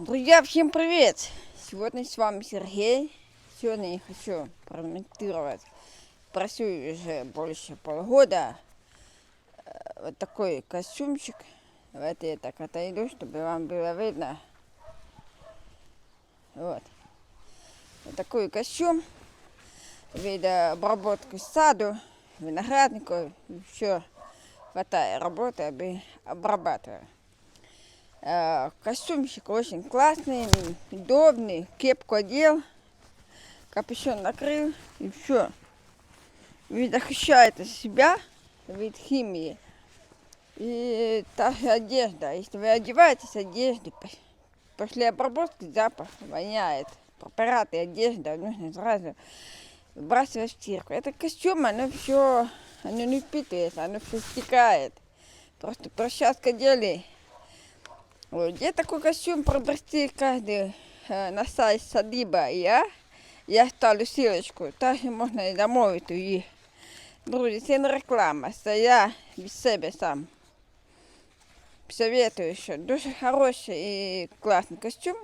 Друзья, всем привет! Сегодня с вами Сергей. Сегодня я хочу прокомментировать. Просю уже больше полгода э, вот такой костюмчик. Давайте я так отойду, чтобы вам было видно. Вот. Вот такой костюм. Вида обработки саду, виноградников. Все хватает работы, обрабатываю. Э, Костюмчик очень классный, удобный. Кепку одел, капюшон накрыл и все. Ведь защищает себя від химии. И та же одежда. Если вы одеваетесь одежды, пос- после обработки запах воняет. Препараты, одежда, нужно сразу выбрасывать в стирку. Это костюм, оно все, оно не впитывается, оно все стекает. Просто площадка делай. Ой, Где такой костюм приобрести каждый э, на сайт Садиба я? Я ставлю ссылочку, также можна і замовити її. Друзі, це не реклама, це я від себе сам. Советую, що дуже хороший і класний костюм.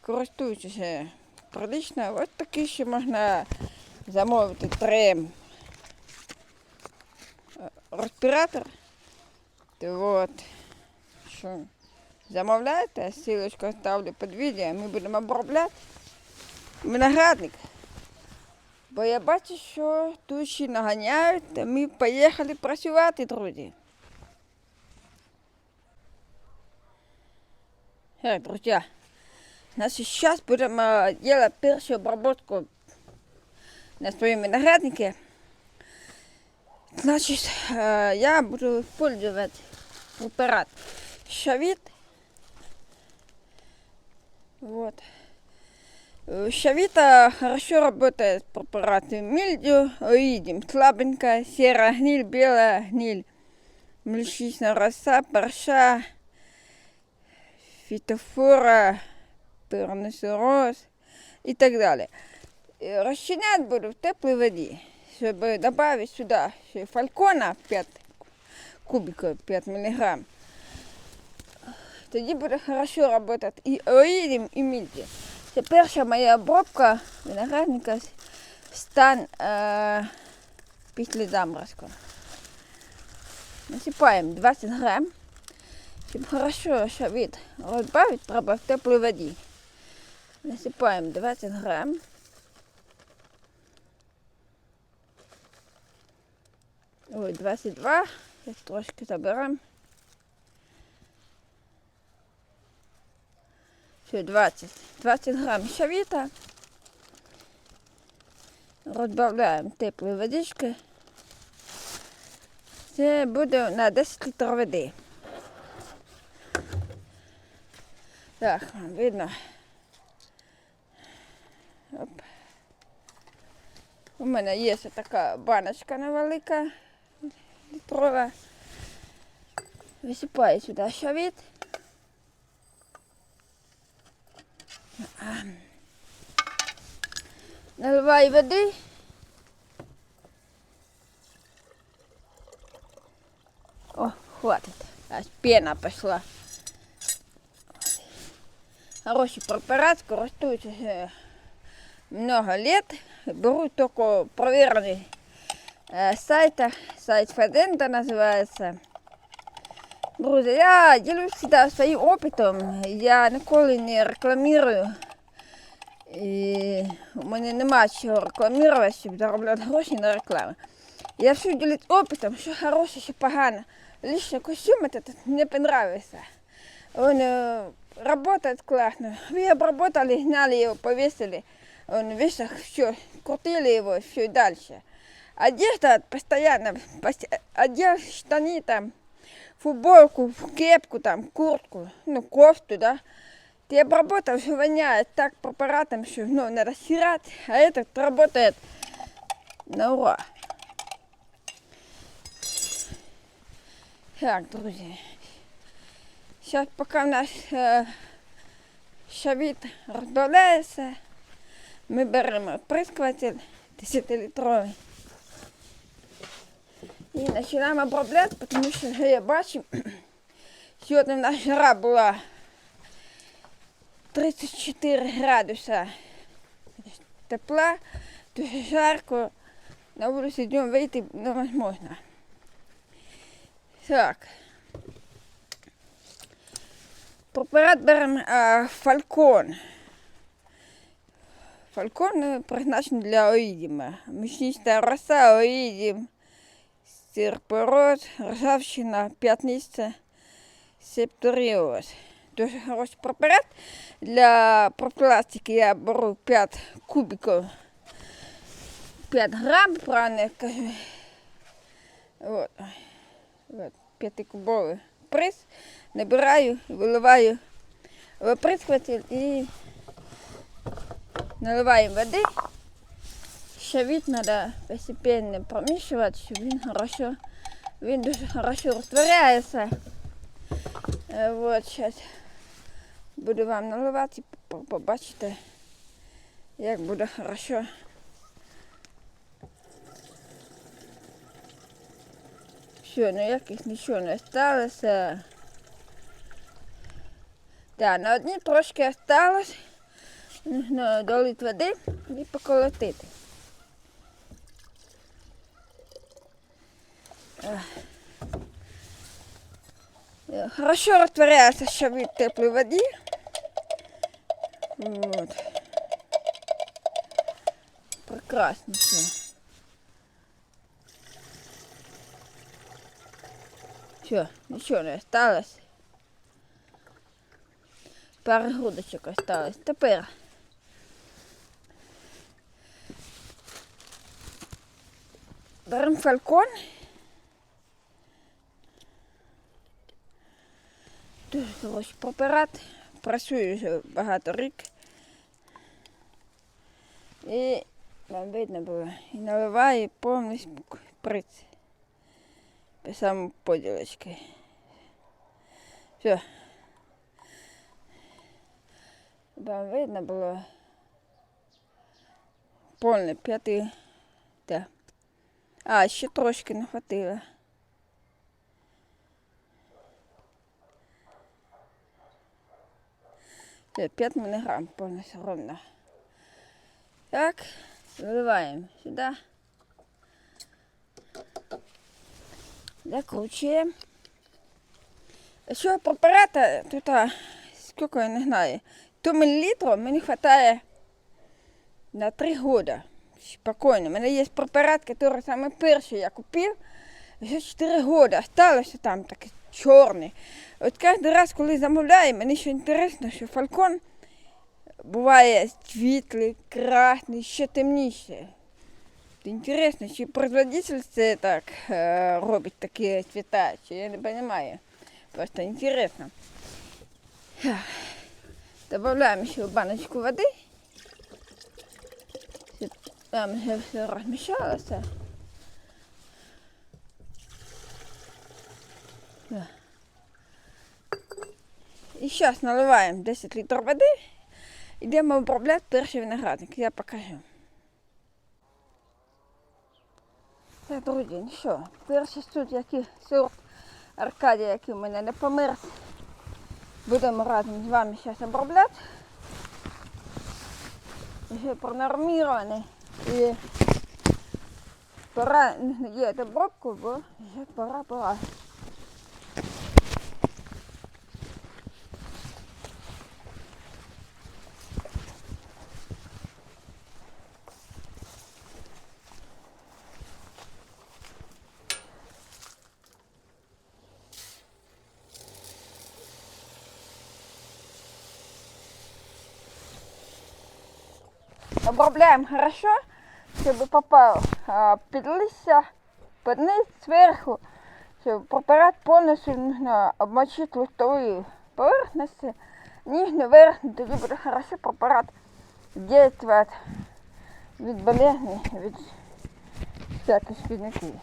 Користуючися прилично. Ось такий ще можна замовити трем е, респіратор. То от, що замовляєте, ссылочку оставлю під відео, ми будемо обробляти виноградник. Бо я бачу, що тучі наганяють, та ми поїхали працювати, друзі. Так, друзья, значит, сейчас будем э, делать первую обработку на своем винограднике. Значит, э, я буду использовать препарат Шавит. Вот. Э, Шавита хорошо работает препараты мильдю, видим, слабенькая, серая гниль, белая гниль, мельчичная роса, парша, фитофора, перносироз и так далее. Э, Расчинять буду в теплой воде, чтобы добавить сюда фалькона 5 кубиков, 5 миллиграмм. Тоді буде хорошо работать і оїдім, і мільді. Це перша моя обробка виноградника стан е, після заморозку. Насипаємо 20 грам. Щоб хорошо шавит розбавити, треба в теплій воді. Насипаємо 20 грам. Ой, 22. Зараз трошки заберемо. Все, 20. 20 грам шавіта. Розбавляємо теплою водичкою. Це буде на 10 літрів води. Так, видно. Оп. У мене є така баночка невелика, літрова. Висипаю сюди шавіт. Наливаю води. О, хватит. Аж пена пошла. Хороший препарат, користуюсь много лет. Беру только проверенный э, сайта. Сайт Федента називається. Друзі, я ділюсь всегда своїм опитом. Я ніколи не рекламірую. І у мене нема чого рекламувати, щоб заробляти гроші на рекламу. Я все ділюсь опитом, що хороше, що погано. Лично костюм этот мне понравился. Он э, работает классно. Вы обработали, гнали его, повесили. Он весь все, крутили его, все дальше. Одежда постоянно, пост- одел штаны там, футболку, кепку там, куртку, ну, кофту, да. Ты обработал, все воняет так препаратом, что ну, надо стирать, а этот работает на ура. Так, друзья. Сейчас пока у нас э, шавит розбавляється, ми беремо оприскуватель 10-літровий. І починаємо обробляти, тому що я бачу, сьогодні в нас жара була 34 градуса тепла, дуже жарко. На вулиці днем вийти невозможно. Так. Препарат беремо а, фалькон. Фалькон призначений для оїдіма. Мічнічна роса, оїдім, стирпород, ржавчина, п'ятниця, септоріоз. Дуже хороший препарат. Для пропластики я беру 5 кубиків, 5 грам, правильно я кажу. Вот. Вот. П'ятикубовий приз. Набираю, виливаю в оприскуватель і наливаємо води. Щавіт треба постепенно промішувати, щоб він хорошо, він дуже хорошо розтворяється. Е, Вот, зараз буду вам наливати, по- побачите, як буде хорошо. Все, ну якось нічого не сталося. Так, на одній трошки осталось. Нужно долити води і поколотити. Хорошо розтворяється ще від теплої воді. Вот. Прекрасно все. Все, нічого не осталось. Пару грудочок осталось. Тепер беремо фалькон. Дуже хороший препарат. Працюю вже багато рік. І вам видно було. І наливаю повністю приц. По самому поділочки. Все. Вам видно було повне п'ятий. Да. А, ще трошки не хватило. 5 мг повністю ровно. Так, виливаємо сюди. Закручуємо. Що препарата тут, а, скільки я не знаю, 100 мл мені вистачає на 3 года. Спокійно. У мене є препарат, який саме перший я купив. Вже 4 года. Осталося там такий чорний. От кожен раз, коли замовляю, мені ще інтересно, що фалкон буває світлий, красний, ще темніший. Інтересно, чи производитель це так е, робить такі цвіта, чи я не розумію. Просто інтересно. Добавляємо ще баночку води. Там вже все розмішалося. І зараз наливаємо 10 літрів води. Йдемо обробляти перший виноградник. Я покажу. Так, друзі, ну що, перший сорт, який сорт Аркадія, який у мене не померз. Будемо разом з вами зараз обробляти. Вже пронормірований. І пора не обробку, бо вже пора, пора. Обробляємо хорошо, чтобы попал а, под листя, сверху, низ, зверху, щоб препарат повністю нужно обмочити листової поверхності, нижню верхню, тоді буде хорошо препарат действовать від болезни, від всяких шкідників.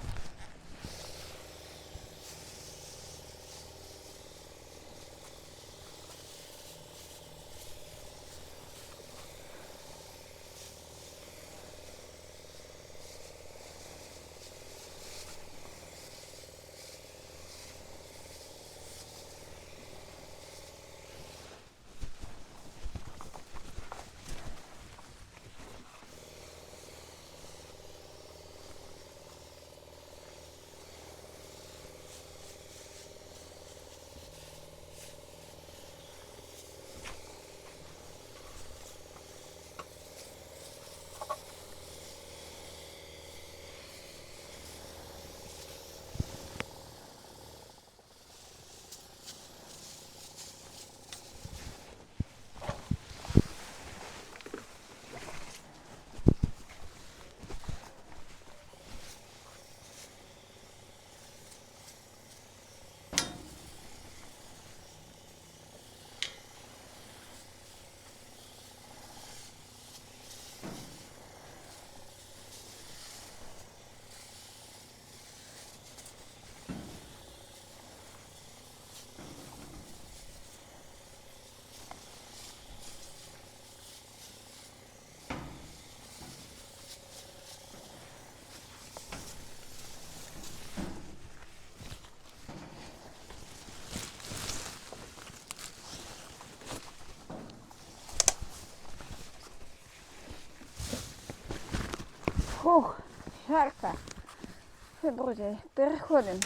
Жарко. Все, друзі, переходимо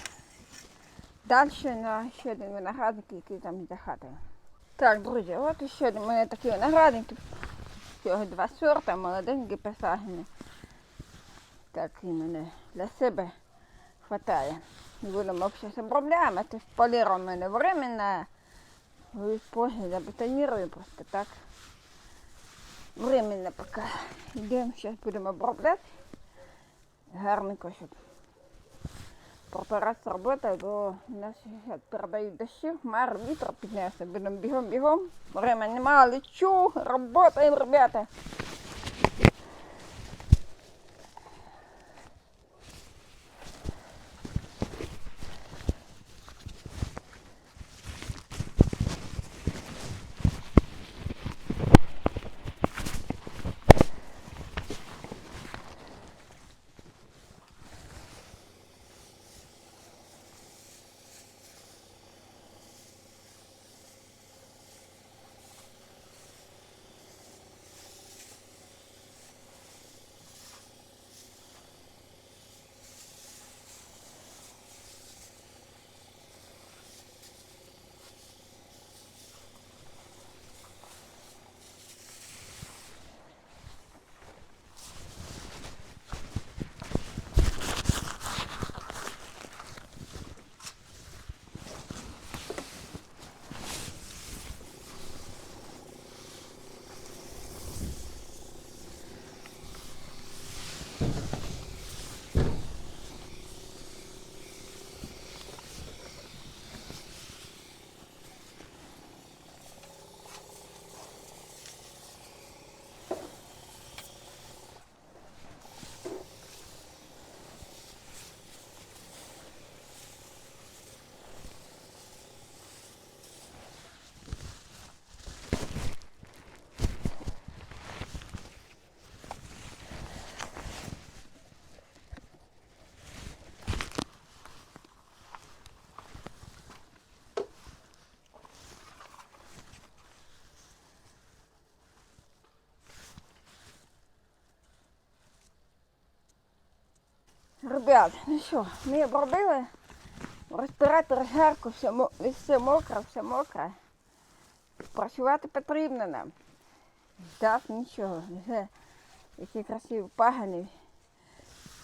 далі на ще один виноградник, який там за хатою. Так, друзі, от ще один у мене такий виноградник. Всього два сорта, молоденькі посаджені. Так іменно для себе. Не будемо зараз обробляємо, це поліра у мене временна. І позже забетонірую просто так. Временно поки. Йдемо, зараз будемо обробляти. Гарненько, щоб препарат сработає, бо нас передають дощі, мар вітер піднесе. Будемо бігом-бігом. Время нема, лечу, работаємо, ребята. Ребят, ну що, ми обробили. Респіратор жарко, все, мокре, все мокре. Працювати потрібно нам. Так, нічого. Вже які красиві пагани.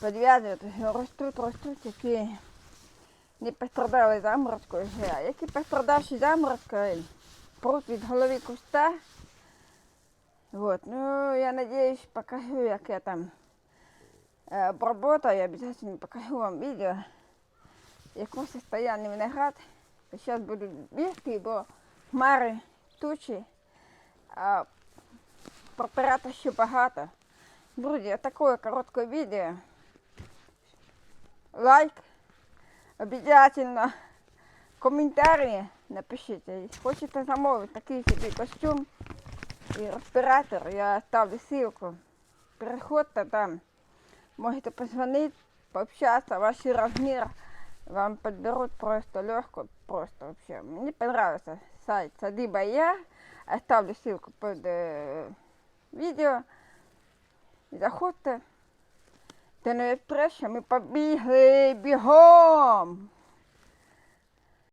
Підв'язують, ростуть, ростуть, які не пострадали заморозкою. А які пострадавші заморозкою, пруть від голови куста. Вот. Ну, я надеюсь, покажу, як я там э, обработаю, обязательно покажу вам видео, в якому состоянии виноград. Сейчас буду бігти, бо хмари, тучі, а препарату ще багато. Друзі, таке коротке відео. Лайк, обязательно коментарі напишіть. Хочете замовити такий костюм і респіратор, я ставлю ссылку. Переходьте там. Можете позвонить, пообщаться, ваши размеры вам подберут просто легко, просто вообще. Мне понравился сайт Садиба Я. Оставлю ссылку под э, видео. Заходьте. Та не прessa, ми побігли бігом.